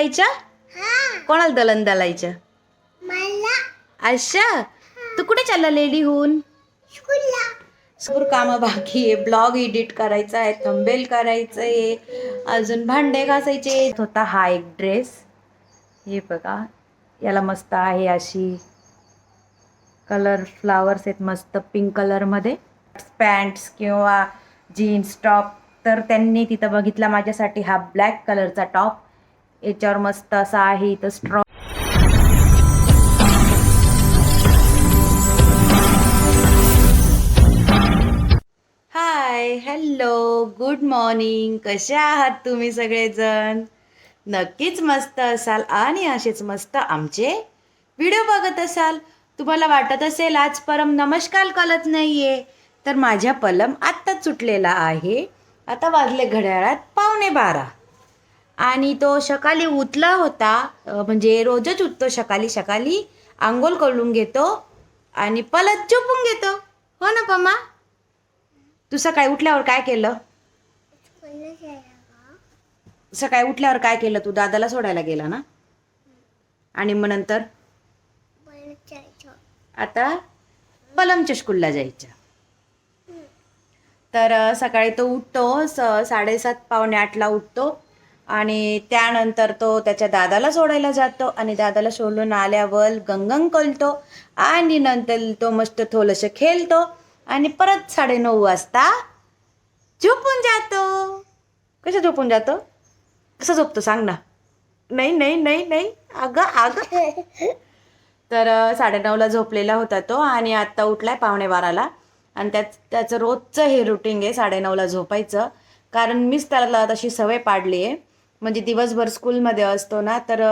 दलायच्या? कोणाला दलन दलायच्या? अच्छा तू कुठे चालला लेडी होऊन भरपूर कामं बाकी आहे. ब्लॉग एडिट करायचा आहे थंबेल करायचं आहे. अजून भांडे घासायचे होता हा एक ड्रेस हे बघा याला मस्त आहे अशी. कलर फ्लावर्स आहेत मस्त पिंक कलरमध्ये पॅन्ट्स किंवा जीन्स टॉप तर त्यांनी तिथं बघितला माझ्यासाठी हा ब्लॅक कलरचा टॉप याच्यावर मस्त असा आहे इथं straw hi hello good morning कसे आहात तुम्ही सगळेजण? नक्कीच मस्त असाल आणि असेच मस्त आमचे व्हिडिओ बघत असाल. तुम्हाला वाटत असेल आज परम नमस्कार कळत नाहीये तर माझ्या पलम आत्ताच सुटलेला आहे. आता वाजले घड्याळात पावणे बारा. आणि तो सकाळी उठला होता म्हणजे रोजच उठतो सकाळी सकाळी आंघोळ करून घेतो आणि पलत झोपून घेतो. हो ना पम्मा? तू सकाळी उठल्यावर काय केलं? सकाळी उठल्यावर काय केलं? तू दादाला सोडायला गेला ना? आणि मग नंतर? आता पलमच्या स्कूलला जायचं. तर सकाळी तो उठतो स साडेसात पावणे आठला उठतो. आणि त्यानंतर तो त्याच्या दादाला सोडायला जातो आणि दादाला सोडून आल्यावर गंगंग कलतो आणि नंतर तो मस्त थोडंसं खेळतो आणि परत साडेनऊ वाजता झोपून जातो. कसं झोपून जातो? कसं झोपतो सांग ना. नाही नाही नाही नाही. अगं अगं. तर साडेनऊला झोपलेला होता तो आणि आत्ता उठलाय पावणे बाराला. आणि त्याच त्याचं रोजचं हे रुटीन आहे साडेनऊला झोपायचं. कारण मीच त्याला तशी सवय पाडली आहे म्हणजे दिवसभर स्कूलमध्ये असतो ना तर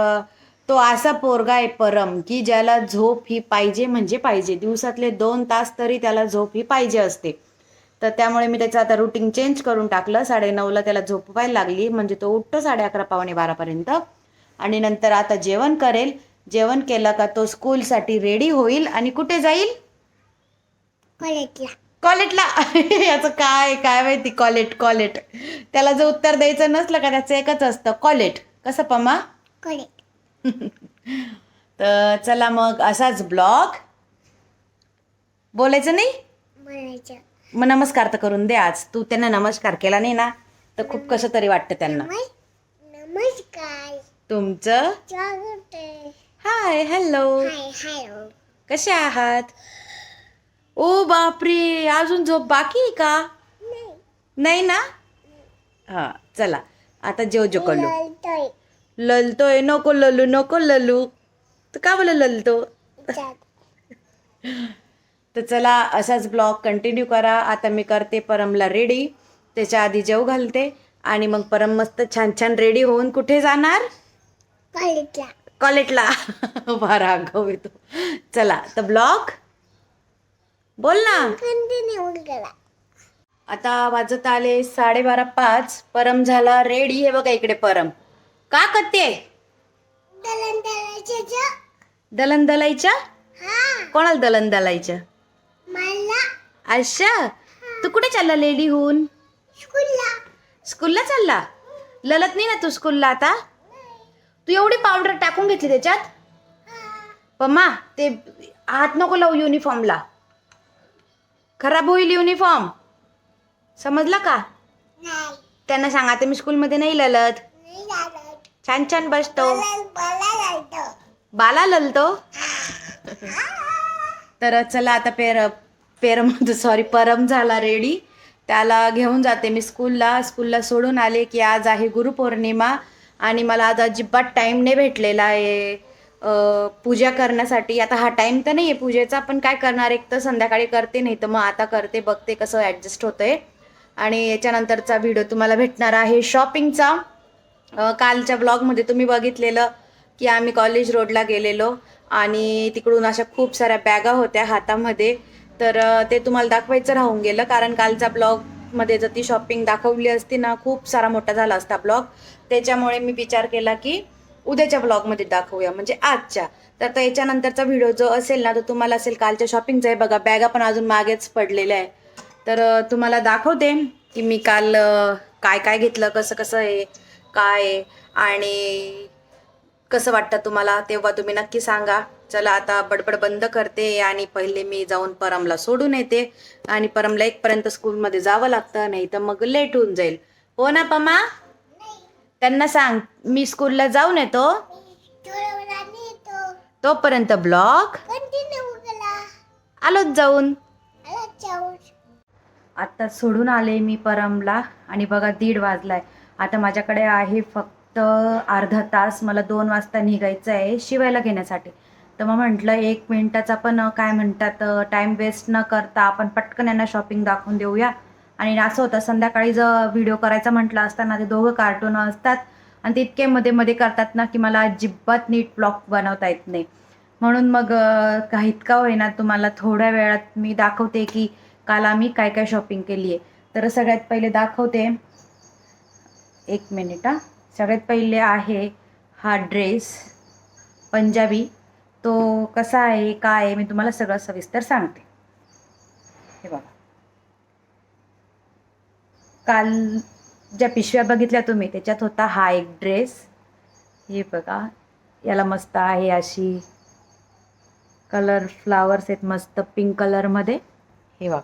तो असा पोरगा आहे परम की ज्याला झोप ही पाहिजे म्हणजे पाहिजे. दिवसातले दोन तास तरी त्याला झोप ही पाहिजे असते. तर त्यामुळे मी त्याचं आता रुटीन चेंज करून टाकलं. साडेनऊला त्याला झोपवायला लागली. म्हणजे तो उठतो साडे अकरा पावणे बारापर्यंत आणि नंतर आता जेवण करेल. जेवण केलं का तो स्कूलसाठी रेडी होईल आणि कुठे जाईल? कॉलेजला. याचं काय काय माहिती? कॉलेट कॉलेट. त्याला जर उत्तर द्यायचं नसलं का त्याचं एकच असतं. कॉलेट. कसं पमा तर चला मग असाच ब्लॉग. बोलायचं नाही? मग नमस्कार तर करून दे आज. तू त्यांना नमस्कार केला नाही ना तर खूप कसं तरी वाटतं त्यांना. नमस्कार. तुमचं? हाय हॅलो हाय हॅलो कसे आहात? ओ बापरे अजून झोप बाकी आहे का? नाही ना? हा चला आता जेव जो कल्लू. ललतोय. नको ललू नको ललू. तर का बोल ललतो? तर चला असाच ब्लॉग कंटिन्यू करा. आता मी करते परमला रेडी त्याच्या आधी जेव घालते. आणि मग परम मस्त छान छान रेडी होऊन कुठे जाणार? कॉलेजला. कॉलेजला. बारा आगाव येतो. चला तर ब्लॉग बोल ना. कंटिन्यू करा आता वाजत आले साडेबारा पाच. परम झाला रेडी आहे बघा इकडे परम. का करते? दलन दलायच्या दलन दलायच्या? हा. कोणाला दलन दलायच्या? मला. अच्छा. तू कुठे चालला लेडी होऊन स्कूलला. स्कूलला चालला? ललत नाही ना तू स्कूलला आता? तू एवढी पावडर टाकून घेतली त्याच्यात? पम्मा ते हात नको लावू युनिफॉर्मला खराब होईल युनिफॉर्म समजला का? नाही. त्यांना सांगा मी स्कूलमध्ये नाही ललत. छान छान बसतो. बाला ललतो? तर चला आता पेर पेरम सॉरी परम झाला रेडी त्याला घेऊन जाते मी स्कूलला स्कूलला सोडून आले की आज आहे गुरुपौर्णिमा आणि मला आज अजिबात टाईम नाही भेटलेला आहे. पूजा करण्यासाठी. आता हा टाईम तर नाही आहे पूजेचा पण काय करणार? एक तर संध्याकाळी करते नाही तर मग आता करते बघते कसं ॲडजस्ट होतंय. आणि याच्यानंतरचा व्हिडिओ तुम्हाला भेटणार आहे शॉपिंगचा कालच्या ब्लॉगमध्ये तुम्ही बघितलेलं की आम्ही कॉलेज रोडला गेलेलो आणि तिकडून अशा खूप साऱ्या बॅगा होत्या हातामध्ये. तर ते तुम्हाला दाखवायचं राहून गेलं कारण कालच्या ब्लॉगमध्ये जर ती शॉपिंग दाखवली असती ना खूप सारा मोठा झाला असता ब्लॉग त्याच्यामुळे मी विचार केला की उद्याच्या ब्लॉगमध्ये दाखवूया. म्हणजे आजच्या. तर आता याच्यानंतरचा व्हिडिओ जो असेल ना तो तुम्हाला असेल कालच्या शॉपिंगचा आहे बघा बॅगा पण अजून मागेच पडलेल्या आहे. तर तुम्हाला दाखवते की मी काल काय काय घेतलं कसं कसं आहे काय आणि कसं वाटतं तुम्हाला तेव्हा तुम्ही नक्की सांगा. चला आता बडबड बंद करते आणि पहिले मी जाऊन परमला सोडून येते. आणि परमला एकपर्यंत स्कूलमध्ये जावं लागतं नाही तर मग लेट होऊन जाईल. हो ना पमा? त्यांना सांग मी स्कूलला जाऊन येतो. तोपर्यंत ब्लॉग. आलोच जाऊन. आला जाऊन. आता सोडून आले मी परमला. आणि बघा दीड वाजलाय. आता माझ्याकडे आहे फक्त अर्धा तास. मला दोन वाजता निघायचं आहे शिवायला घेण्यासाठी. तर मग म्हटलं एक मिनिटाचा पण काय म्हणतात टाईम वेस्ट न करता आपण पटकन यांना शॉपिंग दाखवून देऊया. आणि असं होतं संध्याकाळी जर व्हिडिओ करायचा म्हटलं असताना ते दोघं कार्टून असतात आणि ते इतके मध्ये मध्ये करतात ना की मला अजिबात नीट ब्लॉग बनवता येत नाही. म्हणून मग काही इतका होईना तुम्हाला थोड्या वेळात मी दाखवते की काल आम्ही काय काय शॉपिंग केली आहे तर सगळ्यात पहिले दाखवते. एक मिनिट हा. सगळ्यात पहिले आहे हा ड्रेस पंजाबी. तो कसा आहे काय आहे मी तुम्हाला सगळं सविस्तर सांगते. हे बघा. काल ज्या पिशव्या बघितल्या तुम्ही त्याच्यात होता हा एक ड्रेस हे बघा याला मस्त आहे अशी कलर फ्लावर्स आहेत मस्त पिंक कलरमध्ये हे बघा.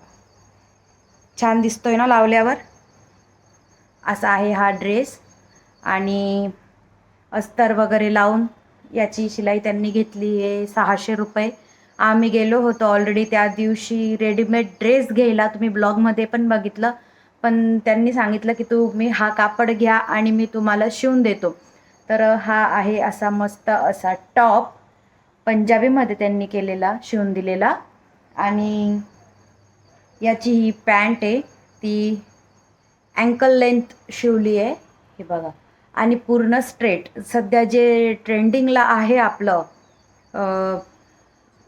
छान दिसतोय ना लावल्यावर? असा आहे हा ड्रेस आणि अस्तर वगैरे लावून याची शिलाई त्यांनी घेतली आहे सहाशे रुपये. आम्ही गेलो होतो ऑलरेडी त्या दिवशी रेडीमेड ड्रेस घ्यायला. तुम्ही ब्लॉगमध्ये पण बघितलं. पण त्यांनी सांगितलं की तुम्ही हा कापड घ्या आणि मी तुम्हाला शिवून देतो. तर हा आहे असा मस्त असा टॉप पंजाबीमध्ये त्यांनी केलेला शिवून दिलेला. आणि याची ही पॅन्ट आहे ती अँकल लेंथ शिवली आहे हे बघा. आणि पूर्ण स्ट्रेट सध्या जे ट्रेंडिंगला आहे आपलं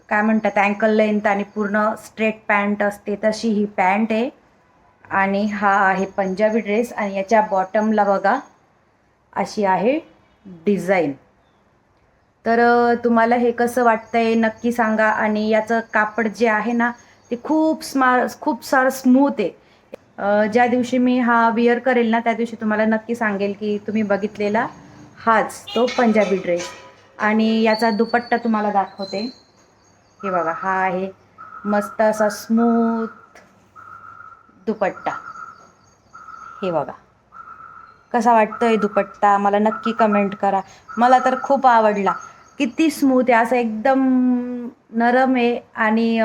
काय म्हणतात अँकल लेंथ आणि पूर्ण स्ट्रेट पॅन्ट असते तशी ही पॅन्ट आहे. आणि हा आहे पंजाबी ड्रेस आणि याच्या बॉटमला बघा अशी आहे डिझाईन तर तुम्हाला हे कसं वाटतंय नक्की सांगा आणि याचं कापड जे आहे ना ते खूप स्मार खूप सारं स्मूथ आहे. ज्या दिवशी मी हा विअर करेल ना त्या दिवशी तुम्हाला नक्की सांगेल की तुम्ही बघितलेला हाच तो पंजाबी ड्रेस आणि याचा दुपट्टा तुम्हाला दाखवते. हे बघा हा आहे मस्त असा स्मूथ दुपट्टा. हे बघा. कसा वाटतोय दुपट्टा? मला नक्की कमेंट करा. मला तर खूप आवडला. किती स्मूथ आहे. असं एकदम नरम आहे आणि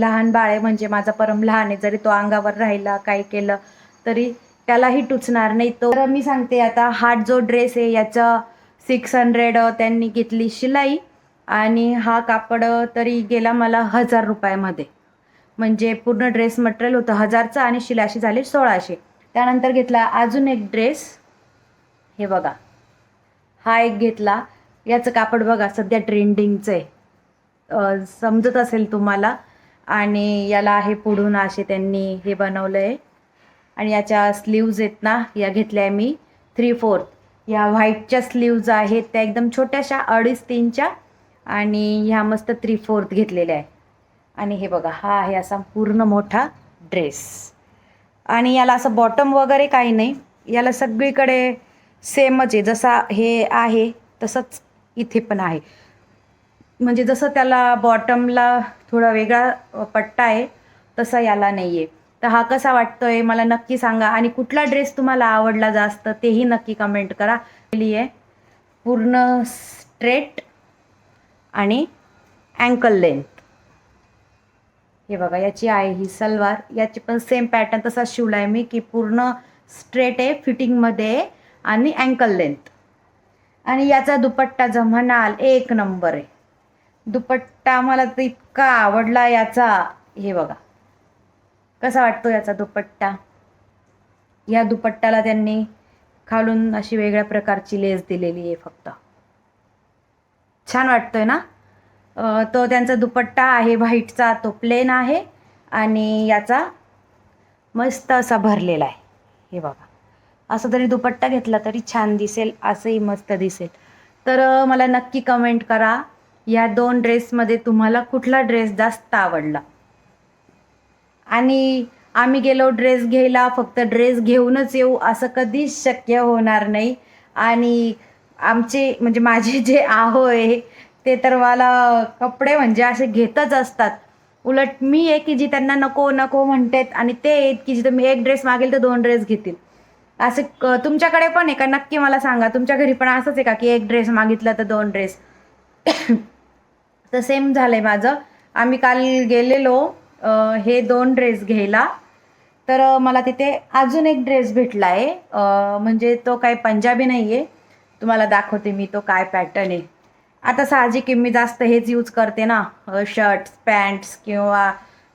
लहान बाळ आहे. म्हणजे माझा परम लहान आहे. जरी तो अंगावर राहिला काय केलं तरी त्यालाही टुचणार नाही. तो तर मी सांगते आता हा जो ड्रेस आहे याचं सिक्स हंड्रेड त्यांनी घेतली शिलाई. आणि हा कापड तरी गेला मला हजार रुपयामध्ये. म्हणजे पूर्ण ड्रेस मटेरियल होतं. हजारचं आणि शिलाशी झाले झाली सोळाशे. त्यानंतर घेतला अजून एक ड्रेस हे बघा. हा एक घेतला. याचं कापड बघा सध्या ट्रेंडिंगचं आहे. समजत असेल तुम्हाला. आणि याला आहे पुढून असे त्यांनी हे बनवलं आहे आणि याच्या स्लीव्ज आहेत ना या घेतल्या आहे मी. थ्री फोर्थ या व्हाईटच्या स्लीव्ज आहेत. त्या एकदम छोट्याशा अडीच तीनच्या आणि ह्या मस्त थ्री फोर्थ घेतलेल्या आहे आणि हे बघा हा आहे असा पूर्ण मोठा ड्रेस आणि याला असं बॉटम वगैरे काही नाही. याला सगळीकडे सेमच आहे. जसा हे आहे तसंच इथे पण आहे. म्हणजे जसं त्याला बॉटमला थोडा वेगळा पट्टा आहे तसा याला नाही आहे तर हा कसा वाटतोय मला नक्की सांगा. आणि कुठला ड्रेस तुम्हाला आवडला जास्त तेही नक्की कमेंट करा. केली आहे. पूर्ण स्ट्रेट आणि अँकल लेंथ हे बघा याची आहे ही सलवार. याची पण सेम पॅटर्न तसा शिवला आहे मी की पूर्ण स्ट्रेट आहे फिटिंगमध्ये आणि अँकल लेंथ आणि याचा दुपट्टा जर म्हणाल एक नंबर आहे. दुपट्टा मला तर इतका आवडला याचा. हे बघा कसा वाटतो याचा दुपट्टा? या दुपट्ट्याला त्यांनी खालून अशी वेगळ्या प्रकारची लेस दिलेली आहे फक्त. छान वाटतोय ना? तो त्यांचा दुपट्टा आहे व्हाईटचा तो प्लेन आहे आणि याचा मस्त असा भरलेला आहे. हे बघा. असं जरी दुपट्टा घेतला तरी छान दिसेल असंही मस्त दिसेल. तर मला नक्की कमेंट करा. या दोन ड्रेसमध्ये तुम्हाला कुठला ड्रेस जास्त आवडला? आणि आम्ही गेलो ड्रेस घ्यायला फक्त ड्रेस घेऊनच येऊ असं कधीच शक्य होणार नाही. आणि आमचे म्हणजे माझे जे आहो आहे ते तर मला कपडे म्हणजे असे घेतच असतात. उलट मी आहे की जी त्यांना नको नको म्हणतात आणि ते आहेत की जिथं मी एक ड्रेस मागेल तर दोन ड्रेस घेतील. असे क- तुमच्याकडे पण आहे का? नक्की मला सांगा. तुमच्या घरी पण असंच आहे का की एक ड्रेस मागितला तर दोन ड्रेस तर सेम झालं आहे माझं. आम्ही काल गेलेलो हे दोन ड्रेस घ्यायला. तर मला तिथे अजून एक ड्रेस भेटला आहे म्हणजे तो काय पंजाबी नाही आहे तुम्हाला दाखवते मी तो काय पॅटर्न आहे. आता साहजिक मी जास्त हेच यूज करते ना. शर्ट्स पॅन्ट्स किंवा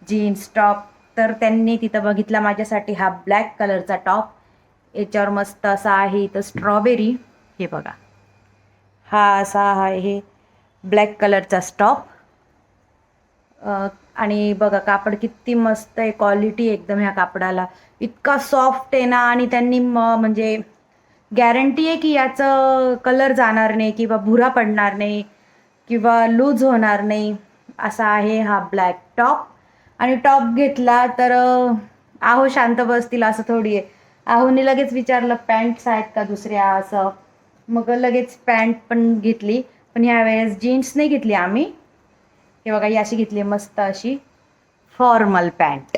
जीन्स टॉप तर त्यांनी तिथं बघितला माझ्यासाठी हा ब्लॅक कलरचा टॉप याच्यावर मस्त असा आहे इथं स्ट्रॉबेरी हे बघा. हा असा आहे ब्लॅक कलरचा स्टॉप आणि बघा कापड किती मस्त आहे क्वालिटी एकदम ह्या कापडाला. इतका सॉफ्ट आहे ना आणि त्यांनी म- म्हणजे गॅरंटी आहे की याचं कलर जाणार नाही किंवा भुरा पडणार नाही किंवा लूज होणार नाही असा आहे हा ब्लॅक टॉप आणि टॉप घेतला तर आहो शांत बसतील असं थोडी आहे. आहोने लगेच विचारलं पॅन्ट्स आहेत का दुसऱ्या? असं. मग लगेच पॅन्ट पण घेतली. पण ह्यावेळेस जीन्स नाही घेतली आम्ही. हे बघा ही अशी घेतली मस्त अशी फॉर्मल पॅन्ट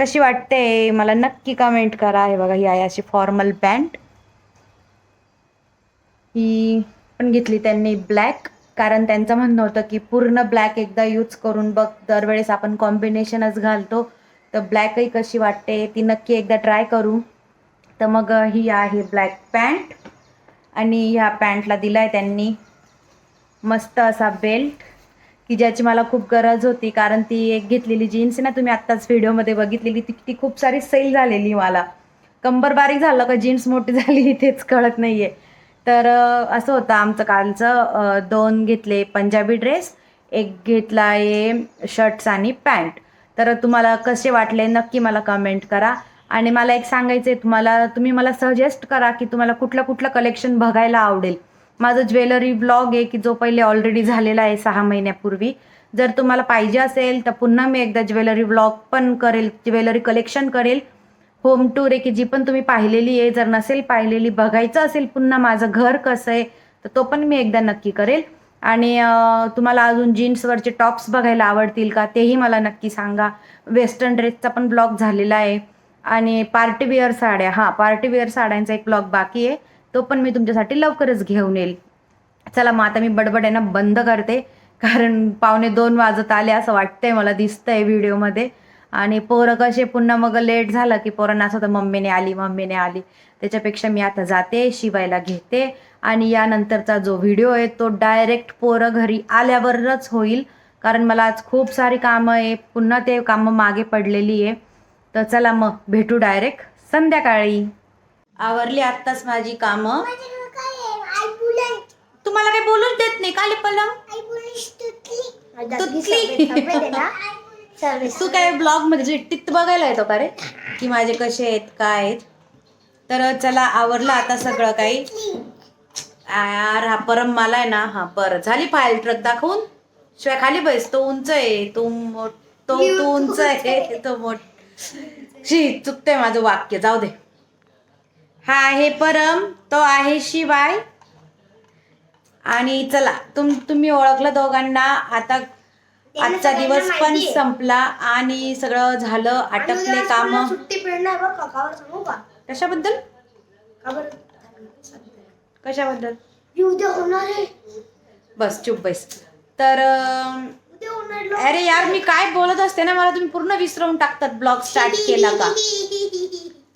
कशी वाटते? मला नक्की कमेंट करा. हे बघा ही आहे अशी फॉर्मल पॅन्ट ही पण घेतली त्यांनी ब्लॅक कारण त्यांचं म्हणणं होतं की पूर्ण ब्लॅक एकदा यूज करून बघ दरवेळेस आपण कॉम्बिनेशनच घालतो. तर ब्लॅकही कशी वाटते ती नक्की एकदा ट्राय करू. तर मग ही आहे ब्लॅक पॅन्ट आणि ह्या पॅन्टला दिला आहे त्यांनी. मस्त असा बेल्ट की ज्याची मला खूप गरज होती कारण ती एक घेतलेली जीन्स आहे ना तुम्ही आत्ताच व्हिडिओमध्ये बघितलेली ती ती खूप सारी सेल झालेली मला. कंबर बारीक झालं का जीन्स मोठी झाली तेच कळत नाही आहे तर असं होतं आमचं कालचं दोन घेतले पंजाबी ड्रेस एक घेतला आहे शर्ट्स आणि पॅन्ट. तर तुम्हाला कसे वाटले नक्की मला कमेंट करा. आणि मला एक सांगायचं आहे तुम्हाला तुम्ही मला सजेस्ट करा की तुम्हाला कुठलं कुठलं कलेक्शन बघायला आवडेल. माझं ज्वेलरी ब्लॉग आहे की जो पहिले ऑलरेडी झालेला आहे सहा महिन्यापूर्वी. जर तुम्हाला पाहिजे असेल तर पुन्हा मी एकदा ज्वेलरी ब्लॉग पण करेल ज्वेलरी कलेक्शन करेल. होम टूर आहे की जी पण तुम्ही पाहिलेली आहे जर नसेल पाहिलेली बघायचं असेल पुन्हा माझं घर कसं आहे तर तो पण मी एकदा नक्की करेल. आणि तुम्हाला अजून जीन्सवरचे टॉप्स बघायला आवडतील का तेही मला नक्की सांगा. वेस्टर्न ड्रेसचा पण ब्लॉग झालेला आहे. आणि पार्टीवेअर साड्या हां पार्टीवेअर साड्यांचा एक ब्लॉग बाकी आहे. तो पण मी तुमच्यासाठी लवकरच घेऊन येईल. चला मग आता मी बडबड आहे ना बंद करते. कारण पावणे दोन वाजत आले असं वाटतंय मला दिसतंय व्हिडिओमध्ये. आणि पोरं कसे पुन्हा मग लेट झालं की पोरांना असं होतं मम्मीने आली मम्मीने आली. त्याच्यापेक्षा मी आता जाते शिवायला घेते. आणि यानंतरचा जो व्हिडिओ आहे तो डायरेक्ट पोरं घरी आल्यावरच होईल. कारण मला आज खूप सारी कामं आहे पुन्हा ते कामं मागे पडलेली आहे. तर चला मग भेटू डायरेक्ट संध्याकाळी. आवरली आत्ताच माझी कामं. तुम्हाला काही बोलूच देत नाही काली पलंग? तुटली. तुटली. तू काय ब्लॉगमध्ये टित बघायला येतो का रे? की माझे कसे आहेत काय आहेत? तर चला आवरलं आता सगळं काही. यार हा परम मला आहे ना. हा बरं. झाली फाईल ट्रक दाखवून? शिवाय खाली बैस तो उंच आहे तो मो- तो तो उंच आहे तो मोठ शी चुकतंय माझं वाक्य. जाऊ दे. हा आहे परम तो आहे शिवाय. आणि चला तुम तुम्ही ओळखलं दोघांना. आता आजचा दिवस पण संपला आणि सगळं झालं आटपले काम. सुट्टी पिळणार बघ का? कावर सांगू का? कशाबद्दल? कशाबद्दल? उद्या होणार आहे. बस चुप बैस. तर अरे यार मी काय बोलत असते ना? मला तुम्ही पूर्ण विसरवून टाकतात ब्लॉग स्टार्ट केला का?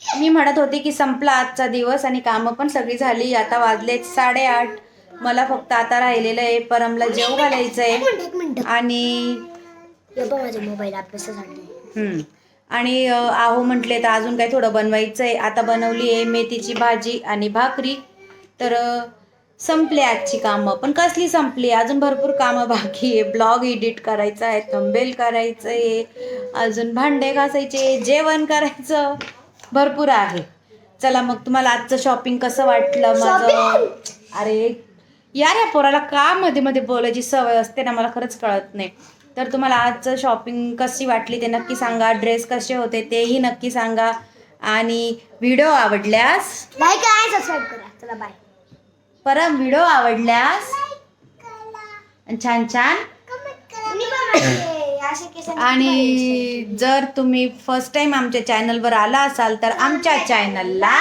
मी म्हणत होते की संपला आजचा दिवस आणि कामं पण सगळी झाली. आता वाजलेत साडेआठ. मला फक्त आता राहिलेलं आहे. परमला जेव घालायचं आहे आणि मोबाईल. आणि आहो म्हटले तर अजून काही थोडं बनवायचं आहे आता बनवली आहे मेथीची भाजी आणि भाकरी. तर संपली आजची कामं. पण कसली संपली? अजून भरपूर कामं बाकी आहे. ब्लॉग एडिट करायचा आहे थंबेल करायचं आहे अजून भांडे घासायचे. जेवण करायचं. भरपूर आहे. चला मग तुम्हाला आजचं शॉपिंग कसं वाटलं माझं? अरे यार या पोराला का मध्ये मध्ये बोलायची सवय असते ना? मला खरंच कळत नाही. तर तुम्हाला आजचं शॉपिंग कशी वाटली ते नक्की सांगा. ड्रेस कसे होते तेही नक्की सांगा. आणि व्हिडिओ आवडल्यास? लाईक आणि सबस्क्राईब करा. चला बाय परम व्हिडिओ आवडल्यास? छान छान? आणि जर तुम्ही फर्स्ट टाइम आमच्या चॅनलवर आला असाल तर आमच्या चॅनलला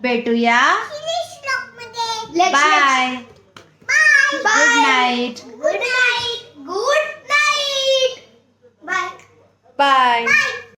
भेटूया. Bye good night good night good night bye bye